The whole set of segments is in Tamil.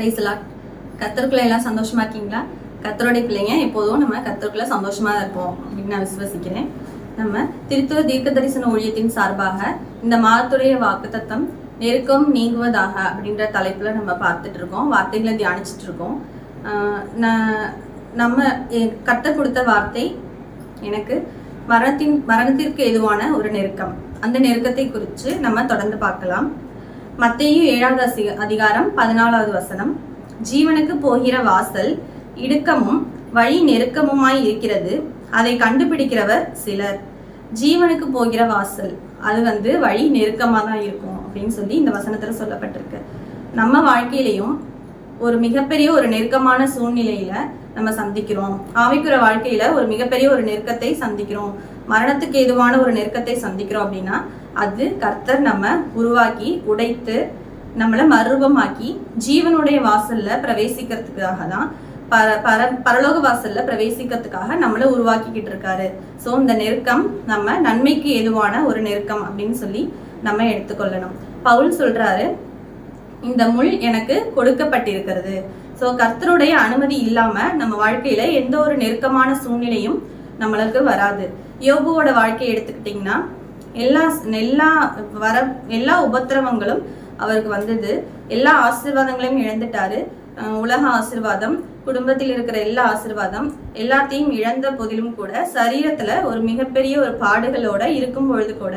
பிரைஸ்லா கத்தருக்குள்ள எல்லாம் சந்தோஷமா இருக்கீங்களா? கத்தருடைய பிள்ளைங்க எப்போதும் நம்ம கத்தருக்குள்ள சந்தோஷமா தான் இருப்போம் அப்படின்னு நான் விசுவசிக்கிறேன். நம்ம திருத்துவ தீர்க்க தரிசன ஊழியத்தின் சார்பாக இந்த மாதத்துடைய வாக்குத்தத்தம் நெருக்கம் நீங்குவதாக அப்படின்ற தலைப்புல நம்ம பார்த்துட்டு இருக்கோம். வார்த்தைகளை தியானிச்சுட்டு இருக்கோம். நான் நம்ம எ- கொடுத்த வார்த்தை எனக்கு மரணத்தின் மரணத்திற்கு எதுவான ஒரு நெருக்கம். அந்த நெருக்கத்தை குறித்து நம்ம தொடர்ந்து பார்க்கலாம். மத்தையும் ஏழாவது அசி- அதிகாரம் பதினாலாவது வசனம். ஜீவனுக்கு போகிற வாசல் இடுக்கமும் வழி நெருக்கமுமாய் இருக்கிறது. அதை கண்டுபிடிக்கிறவர் சிலர். ஜீவனுக்கு போகிற வாசல் அது வந்து வழி நெருக்கமாக தான் இருக்கும் அப்படின்னு சொல்லி இந்த வசனத்தில் சொல்லப்பட்டிருக்கு. நம்ம வாழ்க்கையிலையும் ஒரு மிகப்பெரிய ஒரு நெருக்கமான சூழ்நிலையில நம்ம சந்திக்கிறோம். ஆவிக்குற வாழ்க்கையில ஒரு மிகப்பெரிய ஒரு நெருக்கத்தை சந்திக்கிறோம். மரணத்துக்கு எதுவான ஒரு நெருக்கத்தை சந்திக்கிறோம் அப்படின்னா அது கர்த்தர் நம்ம உருவாக்கி உடைத்து நம்மளை மறுரூபமாக்கி ஜீவனுடைய வாசல்ல பிரவேசிக்கிறதுக்காக தான் பர பர பரலோக வாசல்ல பிரவேசிக்கிறதுக்காக நம்மளை உருவாக்கிக்கிட்டு இருக்காரு. ஸோ இந்த நெருக்கம் நம்ம நன்மைக்கு எதுவான ஒரு நெருக்கம் அப்படின்னு சொல்லி நம்ம எடுத்துக்கொள்ளணும். பவுல் சொல்றாரு இந்த முள் எனக்கு கொடுக்கப்பட்டிருக்கிறது. ஸோ கர்த்தருடைய அனுமதி இல்லாம நம்ம வாழ்க்கையில எந்த ஒரு நெருக்கமான சூழ்நிலையும் நம்மளுக்கு வராது. யோபுவோட வாழ்க்கையை எடுத்துக்கிட்டிங்கன்னா எல்லா எல்லா வர எல்லா உபத்திரவங்களும் அவருக்கு வந்தது. எல்லா ஆசீர்வாதங்களையும் இழந்துட்டாரு. உலக ஆசிர்வாதம் குடும்பத்தில் இருக்கிற எல்லா ஆசிர்வாதம் எல்லாத்தையும் இழந்த போதிலும் கூட சரீரத்துல ஒரு மிகப்பெரிய ஒரு பாடுகளோட இருக்கும் பொழுது கூட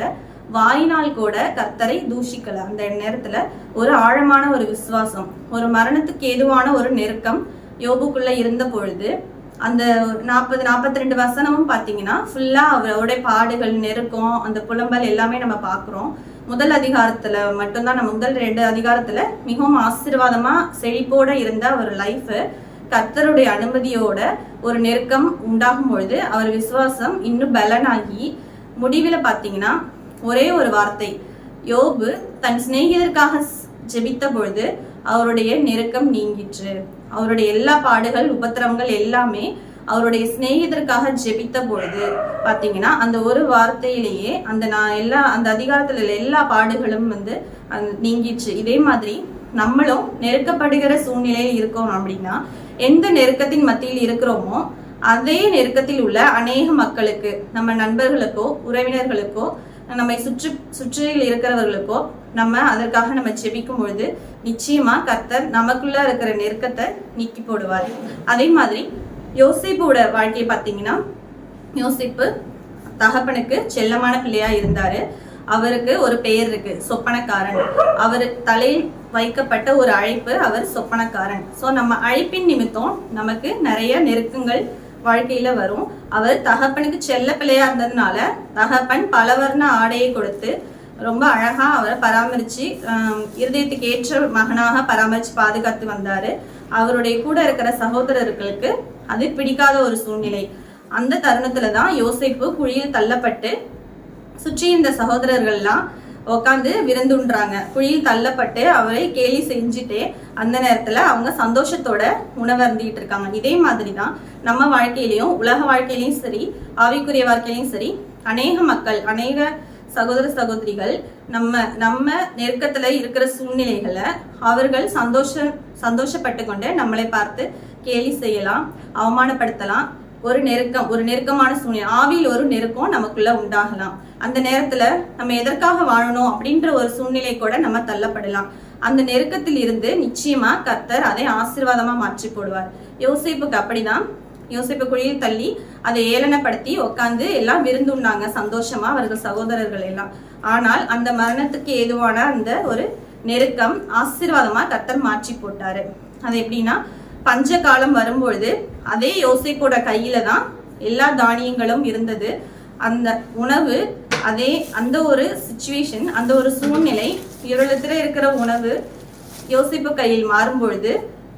வாயினால் கூட கர்த்தரை தூஷிக்கல. அந்த நேரத்துல ஒரு ஆழமான ஒரு விசுவாசம் ஒரு மரணத்துக்கு ஏதுவான ஒரு நெருக்கம் யோபுக்குள்ள இருந்த பொழுது அந்த நாற்பது நாற்பத்தி ரெண்டு வசனமும் பார்த்தீங்கன்னா ஃபுல்லா அவரோட பாடுகள் நெருக்கம் அந்த புலம்பல் எல்லாமே நம்ம பார்க்குறோம் முதல் அதிகாரத்துல மட்டும்தான் நம்ம முதல் ரெண்டு அதிகாரத்துல மிகவும் ஆசீர்வாதமா செழிப்போட இருந்த ஒரு லைஃப் கர்த்தருடைய அனுமதியோட ஒரு நெருக்கம் உண்டாகும் பொழுது அவர் விசுவாசம் இன்னும் பலனாகி முடிவில் பார்த்தீங்கன்னா ஒரே ஒரு வார்த்தை யோபு தன் சிநேகிதருக்காக ஜெபித்த பொழுது அவருடைய நெருக்கம் நீங்கிற்று. அவருடைய எல்லா பாடுகள் உபத்திரவங்கள் எல்லாமே அவருடைய சிநேகிதருக்காக ஜெபித்த பொழுது பார்த்தீங்கன்னா அந்த ஒரு வார்த்தையிலேயே அந்த நான் எல்லா அந்த அதிகாரத்தில் உள்ள எல்லா பாடுகளும் வந்து நீங்கிச்சு இதே மாதிரி நம்மளும் நெருக்கப்படுகிற சூழ்நிலையில் இருக்கோம் அப்படின்னா எந்த நெருக்கத்தின் மத்தியில் இருக்கிறோமோ அதே நெருக்கத்தில் உள்ள அநேக மக்களுக்கு நம்ம நண்பர்களுக்கோ உறவினர்களுக்கோ நம்மை சுற்று சுற்றில் இருக்கிறவர்களுக்கோ நம்ம அதற்காக நம்ம ஜெபிக்கும் பொழுது நிச்சயமா கர்த்தர் நமக்குள்ள இருக்கிற நெருக்கத்தை நீக்கி போடுவார். அதே மாதிரி யோசிப்போட வாழ்க்கையை பார்த்தீங்கன்னா யோசிப்பு தகப்பனுக்கு செல்லமான பிள்ளையா இருந்தாரு. அவருக்கு ஒரு பெயர் இருக்கு சொப்பனக்காரன். அவர் தலையில் வைக்கப்பட்ட ஒரு அழைப்பு அவர் சொப்பனக்காரன். ஸோ நம்ம அழைப்பின் நிமித்தம் நமக்கு நிறைய நெருக்கங்கள் வாழ்க்கையில வரும். அவர் தகப்பனுக்கு செல்ல பிள்ளையா இருந்ததுனால தகப்பன் பலவர்ண ஆடையை கொடுத்து ரொம்ப அழகா அவரை பராமரிச்சு இருதயத்துக்கு ஏற்ற மகனாக பராமரிச்சு பாதுகாத்து வந்தாரு. அவருடைய கூட இருக்கிற சகோதரர்களுக்கு அது பிடிக்காத ஒரு சூழ்நிலை. அந்த தருணத்தில் தான் யோசிப்பு குழியில் தள்ளப்பட்டு சுற்றி இருந்த சகோதரர்கள்லாம் உட்காந்து விருந்துன்றாங்க. குழியில் தள்ளப்பட்டு அவரை கேலி செஞ்சுட்டே அந்த நேரத்துல அவங்க சந்தோஷத்தோட உணவருந்திட்டு இருக்காங்க. இதே மாதிரி தான் நம்ம வாழ்க்கையிலையும் உலக வாழ்க்கையிலையும் சரி ஆவிக்குரிய வாழ்க்கையிலையும் சரி அநேக மக்கள் அநேக சகோதர சகோதரிகள் நம்ம நம்ம நெருக்கத்துல இருக்கிற சூழ்நிலைகளை அவர்கள் சந்தோஷ சந்தோஷப்பட்டு கொண்டு நம்மளை பார்த்து கேலி செய்யலாம் அவமானப்படுத்தலாம். ஒரு நெருக்கம் ஒரு நெருக்கமான சூழ்நிலை ஆவியில் ஒரு நெருக்கம் நமக்குள்ள உண்டாகலாம். அந்த நேரத்துல நம்ம எதற்காக வாழணும் அப்படின்ற ஒரு சூழ்நிலை கூட நம்ம தள்ளப்படலாம். அந்த நெருக்கத்தில் இருந்து நிச்சயமா கர்த்தர் அதை ஆசீர்வாதமா மாற்றி போடுவார். யோசிப்புக்கு அப்படிதான் யோசிப்பு குழியில் தள்ளி அதை ஏளனப்படுத்தி உட்காந்து எல்லாம் விருந்துண்டாங்க சந்தோஷமா அவர்கள் சகோதரர்கள் எல்லாம். ஆனால் அந்த மரணத்துக்கு ஏதுவான அந்த ஒரு நெருக்கம் ஆசீர்வாதமா கத்தர் மாற்றி போட்டாரு. அது எப்படின்னா பஞ்ச காலம் வரும்பொழுது அதே யோசிப்போட கையில தான் எல்லா தானியங்களும் இருந்தது. அந்த உணவு அதே அந்த ஒரு சுச்சுவேஷன் அந்த ஒரு சூழ்நிலை இவரிடத்துல இருக்கிற உணவு யோசிப்பு கையில் மாறும் பொழுது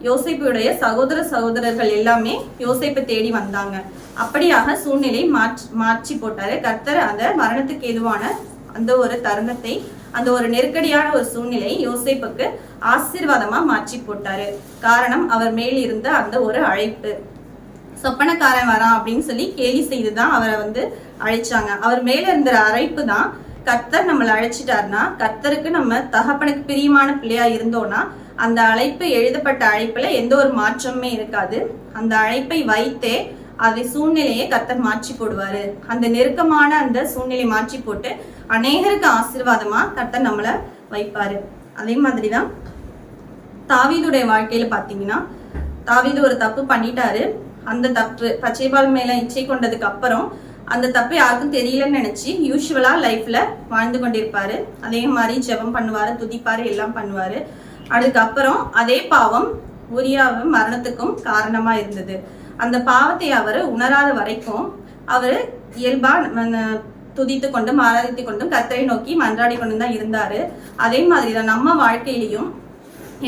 யோசேப்புடைய சகோதர சகோதரர்கள் எல்லாமே யோசேப்பை தேடி வந்தாங்க. அப்படியாக சூழ்நிலை மாற்றி மாற்றி போட்டாரு. கர்த்தர் அந்த மரணத்துக்கு ஏதுவான அந்த ஒரு தருணத்தை அந்த ஒரு நெருக்கடியான ஒரு சூழ்நிலை யோசேப்புக்கு ஆசீர்வாதமா மாற்றி போட்டாரு. காரணம் அவர் மேல் இருந்த அந்த ஒரு அழைப்பு. சொப்பனக்காரன் வரான் அப்படின்னு சொல்லி கேலி செய்து தான் அவரை வந்து அழைச்சாங்க. அவர் மேல இருந்த அழைப்பு தான் கர்த்தர் நம்மளை அழைச்சிட்டாருன்னா கர்த்தருக்கு நம்ம தகப்பனுக்கு பிரியமான பிள்ளையா இருந்தோம்னா அந்த அழைப்பு எழுதப்பட்ட அழைப்புல எந்த ஒரு மாற்றமுமே இருக்காது. அந்த அழைப்பை வைத்தே அதை சூழ்நிலையை கத்தர் மாற்றி போடுவாரு. அந்த நெருக்கமான அந்த சூழ்நிலை மாற்றி போட்டு அநேகருக்கு ஆசீர்வாதமா கத்தர் நம்மளை வைப்பாரு. அதே மாதிரிதான் தாவீதுடைய வாழ்க்கையில பாத்தீங்கன்னா தாவீது ஒரு தப்பு பண்ணிட்டாரு. அந்த தப்பு பச்சைபால் மேல இச்சை கொண்டதுக்கு அப்புறம் அந்த தப்பு யாருக்கும் தெரியலன்னு நினைச்சு யூஸ்வலா லைஃப்ல வாழ்ந்து கொண்டிருப்பாரு. அதே மாதிரி ஜெபம் பண்ணுவாரு துதிப்பாரு எல்லாம் பண்ணுவாரு. அதுக்கப்புறம் அதே பாவம் உரியாவும் மரணத்துக்கும் காரணமா இருந்தது. அந்த பாவத்தை அவர் உணராத வரைக்கும் அவர் இயல்பா துதித்து கொண்டும் ஆராதித்து கொண்டும் கத்தரை நோக்கி மன்றாடி கொண்டு தான் இருந்தாரு. அதே மாதிரி தான் நம்ம வாழ்க்கையிலையும்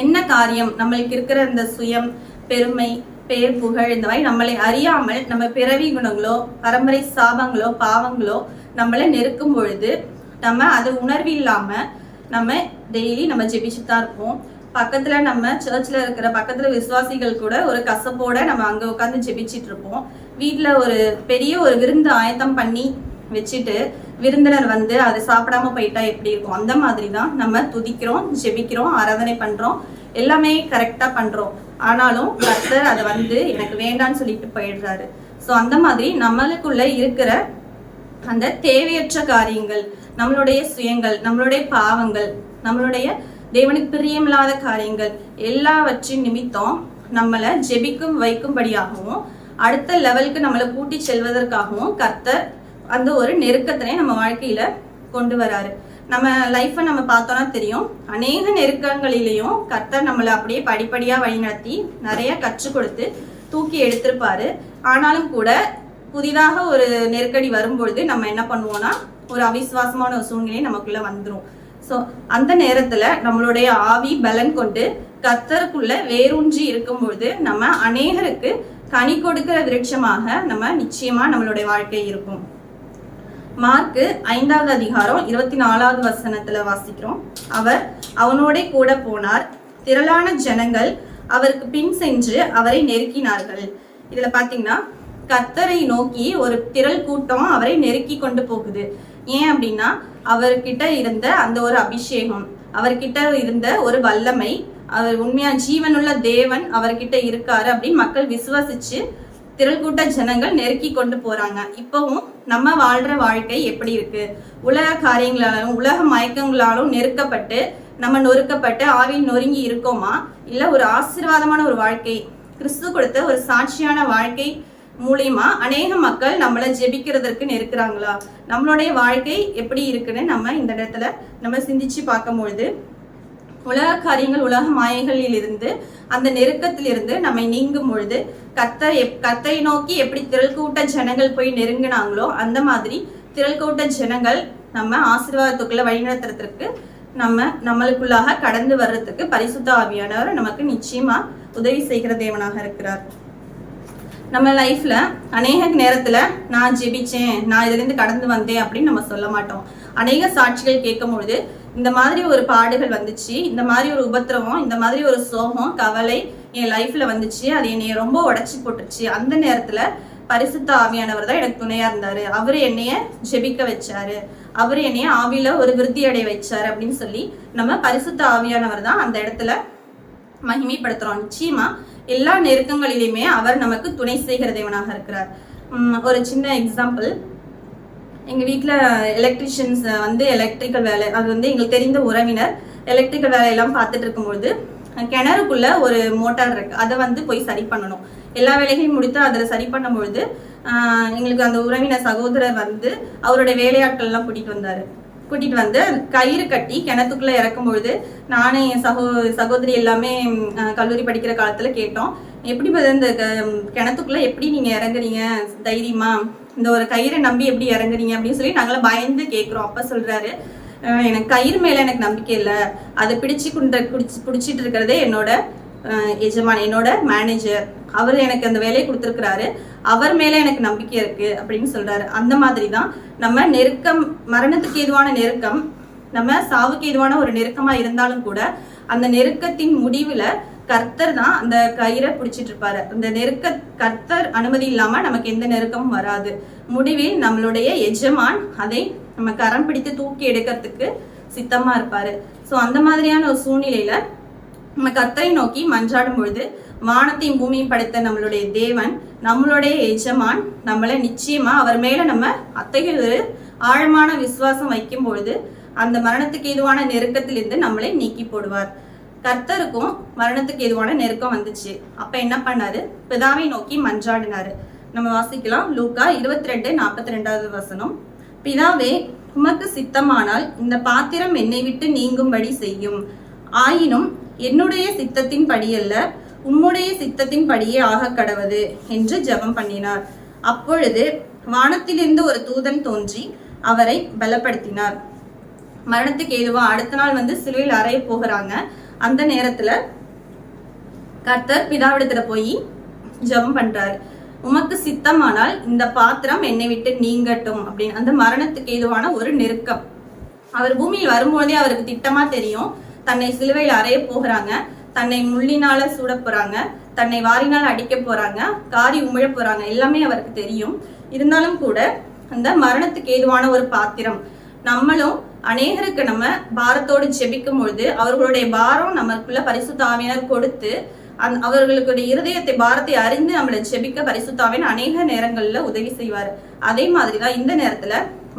என்ன காரியம்? நம்மளுக்கு இருக்கிற இந்த சுயம் பெருமை பெயர் புகழ் இந்த மாதிரி நம்மளை அறியாமல் நம்ம பிறவி குணங்களோ பரம்பரை சாபங்களோ பாவங்களோ நம்மளை நெருக்கும் பொழுது நம்ம அது உணர்வு இல்லாமல் நம்ம டெய்லி நம்ம ஜெபிச்சுட்டு தான் இருப்போம். பக்கத்துல நம்ம சர்ச்ல இருக்கிற பக்கத்துல விசுவாசிகள் கூட ஒரு கசப்போட நம்ம அங்க உட்காந்து ஜெபிச்சுட்டு இருப்போம். வீட்டுல ஒரு பெரிய ஒரு விருந்து ஆயத்தம் பண்ணி வச்சுட்டு விருந்தினர் வந்து அதை சாப்பிடாம போயிட்டா எப்படி இருக்கும்? அந்த மாதிரி தான் நம்ம துதிக்கிறோம் ஜெபிக்கிறோம் ஆராதனை பண்றோம். எல்லாமே கரெக்டா பண்றோம். ஆனாலும் கர்த்தர் அதை வந்து எனக்கு வேண்டான்னு சொல்லிட்டு போயிடுறாரு. ஸோ அந்த மாதிரி நம்மளுக்குள்ள இருக்கிற அந்த தேவையற்ற காரியங்கள் நம்மளுடைய சுயங்கள் நம்மளுடைய பாவங்கள் நம்மளுடைய தேவனுக்கு பிரியமில்லாத காரியங்கள் எல்லாவற்றின் நிமித்தம் நம்மளை ஜெபிக்கும் வைக்கும்படியாகவும் அடுத்த லெவலுக்கு நம்மளை கூட்டி செல்வதற்காகவும் கர்த்தர் அந்த ஒரு நெருக்கத்தினை நம்ம வாழ்க்கையில கொண்டு வராரு. நம்ம லைஃப்பை நம்ம பார்த்தோம்னா தெரியும். அநேக நெருக்கங்களிலையும் கர்த்தர் நம்மளை அப்படியே படிப்படியா வழிநடத்தி நிறைய கற்றுக் கொடுத்து தூக்கி எடுத்திருப்பாரு. ஆனாலும் கூட புதிதாக ஒரு நெருக்கடி வரும்பொழுது நம்ம என்ன பண்ணுவோம்னா ஒரு அவிசுவாசமான ஒரு சூழ்நிலை நமக்குள்ள வந்துடும் ஸோ அந்த நேரத்துல நம்மளுடைய ஆவி பலன் கொண்டு கத்தருக்குள்ள வேரூன்றி இருக்கும்பொழுது நம்ம அநேகருக்கு கனி கொடுக்கிற விருட்சமாக நம்ம நிச்சயமா நம்மளுடைய வாழ்க்கை இருக்கும். மார்க்கு ஐந்தாவது அதிகாரம் இருபத்தி நாலாவது வசனத்துல வாசிக்கிறோம். அவர் அவனோட கூட போனார். திரளான ஜனங்கள் அவருக்கு பின் சென்று அவரை நெருக்கினார்கள். இதுல பாத்தீங்கன்னா கத்தரை நோக்கி ஒரு திரள் கூட்டம் அவரை நெருக்கி கொண்டு போகுது. ஏன் அப்படின்னா அவர்கிட்ட இருந்த அந்த ஒரு அபிஷேகம் அவர்கிட்ட இருந்த ஒரு வல்லமை அவர் உண்மையா ஜீவனுள்ள தேவன் அவர்கிட்ட இருக்காரு அப்படின்னு மக்கள் விசுவாசிச்சு திரள் கூட்ட ஜனங்கள் நெருக்கி கொண்டு போறாங்க. இப்பவும் நம்ம வாழ்ற வாழ்க்கை எப்படி இருக்கு? உலக காரியங்களாலும் உலக மயக்கங்களாலும் நெருக்கப்பட்டு நம்ம நொறுக்கப்பட்டு ஆவியில் நொறுங்கி இருக்கோமா? இல்ல ஒரு ஆசீர்வாதமான ஒரு வாழ்க்கை கிறிஸ்து கொடுத்த ஒரு சாட்சியான வாழ்க்கை மூலியமா அநேக மக்கள் நம்மளை ஜெபிக்கிறதற்கு நெருக்கிறாங்களா? நம்மளுடைய வாழ்க்கை எப்படி இருக்குன்னு நம்ம இந்த இடத்துல நம்ம சிந்திச்சு பார்க்கும்பொழுது உலக காரியங்கள் உலக மாயைகளில் இருந்து அந்த நெருக்கத்திலிருந்து நம்மை நீங்கும் பொழுது கர்த்தர் எப் கர்த்தரை நோக்கி எப்படி திரள் கூட்ட ஜனங்கள் போய் நெருங்கினாங்களோ அந்த மாதிரி திரள் கூட்ட ஜனங்கள் நம்ம ஆசீர்வாதத்துக்குள்ள வழிநடத்துறதுக்கு நம்ம நம்மளுக்குள்ளாக கடந்து வர்றதுக்கு பரிசுத்த ஆவியானவர் நமக்கு நிச்சயமா உதவி செய்கிற தேவனாக இருக்கிறார். நம்ம லைஃப்ல அநேக நேரத்துல நான் ஜெபிச்சேன் நான் இதுல இருந்து கடந்து வந்தேன் அப்படின்னு நம்ம சொல்ல மாட்டோம். அநேக சாட்சிகள் கேட்கும் பொழுது இந்த மாதிரி ஒரு பாடுகள் வந்துச்சு இந்த மாதிரி ஒரு உபத்திரவம் இந்த மாதிரி ஒரு சோகம் கவலை என் லைஃப்ல வந்துச்சு. அது என்னைய ரொம்ப உடச்சி போட்டுருச்சு அந்த நேரத்துல பரிசுத்த ஆவியானவர் தான் எனக்கு துணையா இருந்தாரு. அவர் என்னைய ஜெபிக்க வச்சாரு. அவர் என்னைய ஆவியில ஒரு விருத்தி அடைய வச்சாரு அப்படின்னு சொல்லி நம்ம பரிசுத்த ஆவியானவர் தான் அந்த இடத்துல மகிமைப்படுத்துறோம். நிச்சயமா எல்லா நெருக்கங்களிலுமே அவர் நமக்கு துணை செய்கிற தேவனாக இருக்கிறார். ஒரு சின்ன எக்ஸாம்பிள் எங்கள் வீட்டில் எலக்ட்ரிஷியன்ஸ் வந்து எலக்ட்ரிக்கல் வேலை அது வந்து எங்களுக்கு தெரிந்த உறவினர். எலக்ட்ரிக்கல் வேலையெல்லாம் பார்த்துட்டு இருக்கும்பொழுது கிணறுக்குள்ள ஒரு மோட்டார் இருக்கு. அதை வந்து போய் சரி பண்ணணும். எல்லா வேலைகளையும் முடித்து அதில் சரி பண்ணும்பொழுது எங்களுக்கு அந்த உறவினர் சகோதரர் வந்து அவருடைய வேலையாட்கள் எல்லாம் வந்தார். கூட்டிட்டு வந்து கயிறு கட்டி கிணத்துக்குள்ள இறக்கும் பொழுது நானும் என் சகோ சகோதரி எல்லாமே கல்லூரி படிக்கிற காலத்துல கேட்டோம். எப்படி இந்த கிணத்துக்குள்ள எப்படி நீங்க இறங்குறீங்க? தைரியமா. இந்த ஒரு கயிறை நம்பி எப்படி இறங்குறீங்க? அப்படின்னு சொல்லி நாங்களாம் பயந்து கேட்குறோம் அப்ப சொல்றாரு எனக்கு கயிறு மேல எனக்கு நம்பிக்கை இல்லை. அதை பிடிச்சு குண்ட பிடிச்சி பிடிச்சிட்டு இருக்கிறதே என்னோட எஜமான் என்னோட மேனேஜர் அவர் எனக்கு அந்த வேலையை கொடுத்துருக்கிறாரு. அவர் மேல எனக்கு நம்பிக்கை இருக்கு அப்படின்னு சொல்றாரு. அந்த மாதிரி தான் நம்ம நெருக்கம் மரணத்துக்கு எதுவான நெருக்கம் நம்ம சாவுக்கு எதுவான ஒரு நெருக்கமா இருந்தாலும் கூட அந்த நெருக்கத்தின் முடிவுல கர்த்தர் தான் அந்த கயிறை பிடிச்சிட்டு இருப்பாரு. அந்த நெருக்க கர்த்தர் அனுமதி இல்லாம நமக்கு எந்த நெருக்கமும் வராது. முடிவில் நம்மளுடைய எஜமான் அதை நம்ம கரம் பிடித்து தூக்கி எடுக்கிறதுக்கு சித்தமா இருப்பாரு. சோ அந்த மாதிரியான ஒரு சூழ்நிலையில நம்ம கர்த்தரை நோக்கி மன்றாடும் பொழுது வானத்தையும் பூமியும் படைத்த நம்மளுடைய தேவன் நம்மளுடைய எஜமான் நம்மளை நிச்சயமா அவர் மேல நம்ம அத்தகைய ஒரு ஆழமான விசுவாசம் வைக்கும் பொழுது அந்த மரணத்துக்கு எதுவான நெருக்கத்திலிருந்து நம்மளை நீக்கி போடுவார். கர்த்தருக்கும் மரணத்துக்கு எதுவான நெருக்கம் வந்துச்சு. அப்ப என்ன பண்ணாரு? பிதாவை நோக்கி மன்றாடினாரு. நம்ம வாசிக்கலாம். லூக்கா இருபத்தி ரெண்டு நாற்பத்தி ரெண்டாவது வசனம். பிதாவே உமக்கு சித்தமானால் இந்த பாத்திரம் என்னை விட்டு நீங்கும்படி செய்யும். ஆயினும் என்னுடைய சித்தத்தின் படியல்ல உம்முடைய சித்தத்தின் படியே ஆக கடவது என்று ஜெபம் பண்ணினார். அப்பொழுது வானத்திலிருந்து ஒரு தூதன் தோன்றி அவரை பலப்படுத்தினார். மரணத்துக்கு ஏதுவா அடுத்த நாள் வந்து சிலுவையில் அறைய போகிறாங்க. அந்த நேரத்துல கர்த்தர் பிதாவிடத்துல போய் ஜெபம் பண்றாரு. உமக்கு சித்தமானால் இந்த பாத்திரம் என்னை விட்டு நீங்கட்டும் அப்படின்னு. அந்த மரணத்துக்கு ஏதுவான ஒரு நெருக்கம். அவர் பூமியில் வரும்போதே அவருக்கு திட்டமா தெரியும். தன்னை சிலுவையில் அறைய போகிறாங்க. தன்னை முள்ளினால சூட போறாங்க தன்னை வாரினால் அடிக்க போறாங்க காரி உமிழ போறாங்க எல்லாமே அவருக்கு தெரியும். இருந்தாலும் கூட அந்த மரணத்துக்கு ஏதுவான ஒரு பாத்திரம். நம்மளும் அநேகருக்கு நம்ம பாரத்தோடு ஜெபிக்கும் பொழுது அவர்களுடைய பாரம் நமக்குள்ள பரிசுத்தாவினர் கொடுத்து அந் அவர்களுடைய இருதயத்தை பாரத்தை அறிந்து நம்மளை ஜெபிக்க பரிசுத்தாவின் அநேக நேரங்கள்ல உதவி செய்வார். அதே மாதிரிதான் இந்த நேரத்துல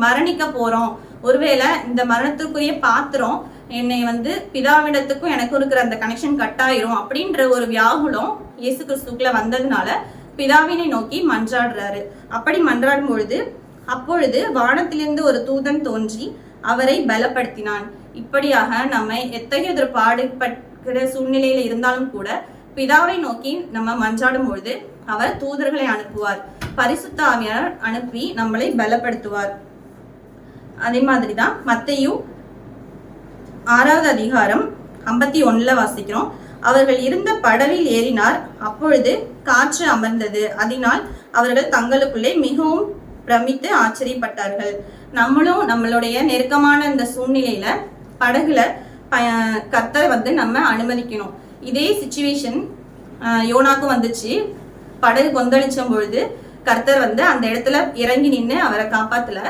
மரணிக்க போறோம். ஒருவேளை இந்த மரணத்துக்குரிய பாத்திரம் என்னை வந்து பிதாவிடத்துக்கும் எனக்கும் இருக்கிற அந்த கனெக்ஷன் கட் ஆயிரும் அப்படின்ற ஒரு வியாகுலம் இயேசு கிறிஸ்துக்குள்ள வந்ததுனால பிதாவினை நோக்கி மன்றாடுறாரு. அப்படி மன்றாடும் பொழுது அப்பொழுது வானத்திலிருந்து ஒரு தூதன் தோன்றி அவரை பலப்படுத்தினான். இப்படியாக நம்மை எத்தகைய ஒரு பாடுபடுகிற சூழ்நிலையில இருந்தாலும் கூட பிதாவை நோக்கி நம்ம மன்றாடும் பொழுது அவர் தூதர்களை அனுப்புவார். பரிசுத்த ஆவியார் அனுப்பி நம்மளை பலப்படுத்துவார். அதே மாதிரி தான் மத்தையும் ஆறாவது அதிகாரம் ஐம்பத்தி ஒன்னுல வாசிக்கிறோம். அவர்கள் இருந்த படவில் ஏறினார். அப்பொழுது காற்று அமர்ந்தது. அதனால் அவர்கள் தங்களுக்குள்ளே மிகவும் பிரமித்து ஆச்சரியப்பட்டார்கள். நம்மளும் நம்மளுடைய நெருக்கமான இந்த சூழ்நிலையில படகுல ப- கர்த்தரை வந்து நம்ம அனுமதிக்கணும். இதே சுச்சுவேஷன் யோனாக்கு வந்துச்சு. படகு கொந்தளிச்சும் பொழுது கர்த்தர் வந்து அந்த இடத்துல இறங்கி நின்று அவரை காப்பாத்தல.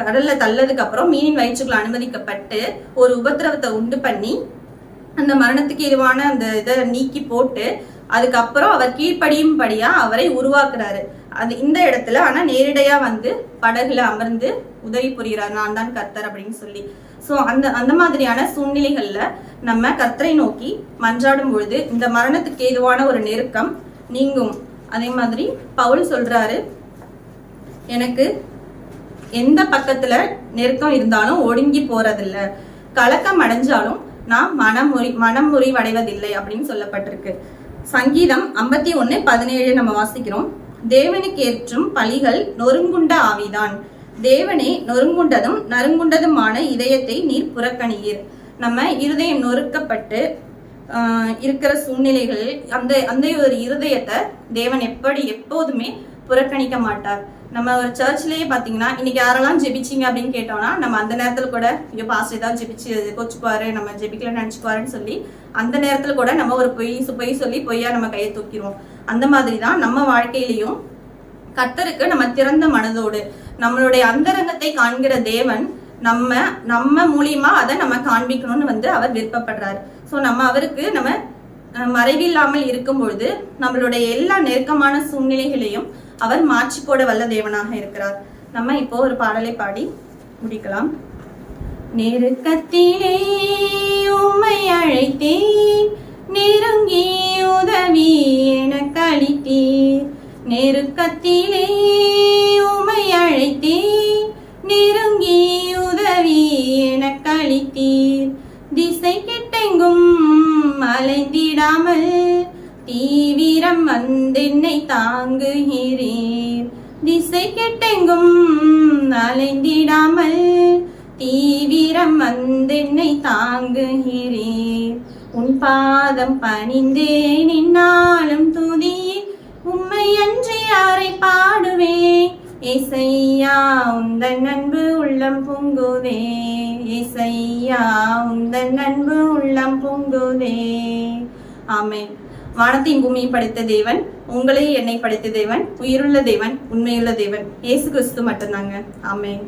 கடல்ல தள்ளதுக்கு அப்புறம் மீனின் வயிற்றுக்குள் அனுமதிக்கப்பட்டு ஒரு உபத்திரவத்தை உண்டு பண்ணி அந்த மரணத்துக்கு இதுவான அந்த இதை நீக்கி போட்டு அதுக்கப்புறம் அவர் கீழ்ப்படியும் படியா அவரை உருவாக்குறாரு. அது இந்த இடத்துல ஆனா நேரடியா வந்து படகுல அமர்ந்து உதவி புரிகிறார். நான் தான் கர்த்தர் அப்படின்னு சொல்லி. ஸோ அந்த அந்த மாதிரியான சூழ்நிலைகள்ல நம்ம கர்த்தரை நோக்கி மன்றாடும் பொழுது இந்த மரணத்துக்கு ஏதுவான ஒரு நெருக்கம் நீங்கும். அதே மாதிரி பவுல் சொல்றாரு எனக்கு எந்த பக்கத்துல நெருக்கம் இருந்தாலும் ஒடுங்கி போறதில்ல. கலக்கம் அடைஞ்சாலும் நான் மனமுறி மனம் முறிவடைவதில்லை அப்படின்னு சொல்லப்பட்டிருக்கு. சங்கீதம் ஐம்பத்தி ஒன்று பதினேழு நம்ம வாசிக்கிறோம். தேவனுக்கு ஏற்றும் பலிகள் நொறுங்குண்ட ஆவிதான். தேவனே நொறுங்குண்டதும் நறுங்குண்டதுமான இதயத்தை நீர் புறக்கணியீர். நம்ம இருதயம் நொறுக்கப்பட்டு இருக்கிற சூழ்நிலைகளில் அந்த அந்த ஒரு இருதயத்தை தேவன் எப்படி எப்போதுமே புறக்கணிக்க மாட்டார். நம்ம ஒரு சர்ச்லயே பாத்தீங்கன்னா இன்னைக்கு யாரெல்லாம் ஜெபிச்சிங்க அப்படின்னு கேட்டோம்னா நம்ம அந்த நேரத்துல கூட ஐயோ பாஸ்டர் ஏதாவது ஜெபிச்சு கொச்சுக்குவாரு நம்ம ஜெபிக்கல நினைச்சுக்குவாருன்னு சொல்லி அந்த நேரத்துல கூட நம்ம ஒரு பொய் பொய் சொல்லி பொய்யா நம்ம கையை தூக்கிடுவோம் அந்த மாதிரி தான் நம்ம வாழ்க்கையிலையும் கத்தருக்கு நம்ம திறந்த மனதோடு நம்மளுடைய அந்தரங்கத்தை காண்கிற தேவன் நம்ம நம்ம மூலியமா அதை நம்ம காண்பிக்கணும்னு வந்து அவர் விருப்பப்படுறாரு. ஸோ நம்ம அவருக்கு நம்ம மறைவில்லாமல் இருக்கும் பொழுது நம்மளுடைய எல்லா நெருக்கமான சூழ்நிலைகளையும் அவர் மாற்றி போட வல்ல தேவனாக இருக்கிறார். நம்ம இப்போ ஒரு பாடலை பாடி முடிக்கலாம். நெருக்கத்திலே உம்மை அழைத்தேன் நெருங்கி உதவி எனக்கு அளித்தீர். நெருக்கத்திலே உமை அழைத்தேன் தீவிரம் வந்தென்னை தாங்குகிறீர். திசை கெட்டெங்கும் அலைந்திடாமல் தீவிரம் வந்தென்னை தாங்குகிறீர். உன் பாதம் பணிந்தேன் இந்நாளும் துதி உம்மை அன்றி யாரை பாடுவே. இசையா உந்தன் அன்பு உள்ளம் பொங்குதே. இசையா உந்தன் அன்பு உள்ளம் பொங்குதே. ஆமென். வானத்தையும் பூமியை படைத்த தேவன் உங்களையும் என்னை படைத்த தேவன் உயிருள்ள தேவன் உண்மையுள்ள தேவன். இயேசு கிறிஸ்து மட்டும்தாங்க. ஆமென்.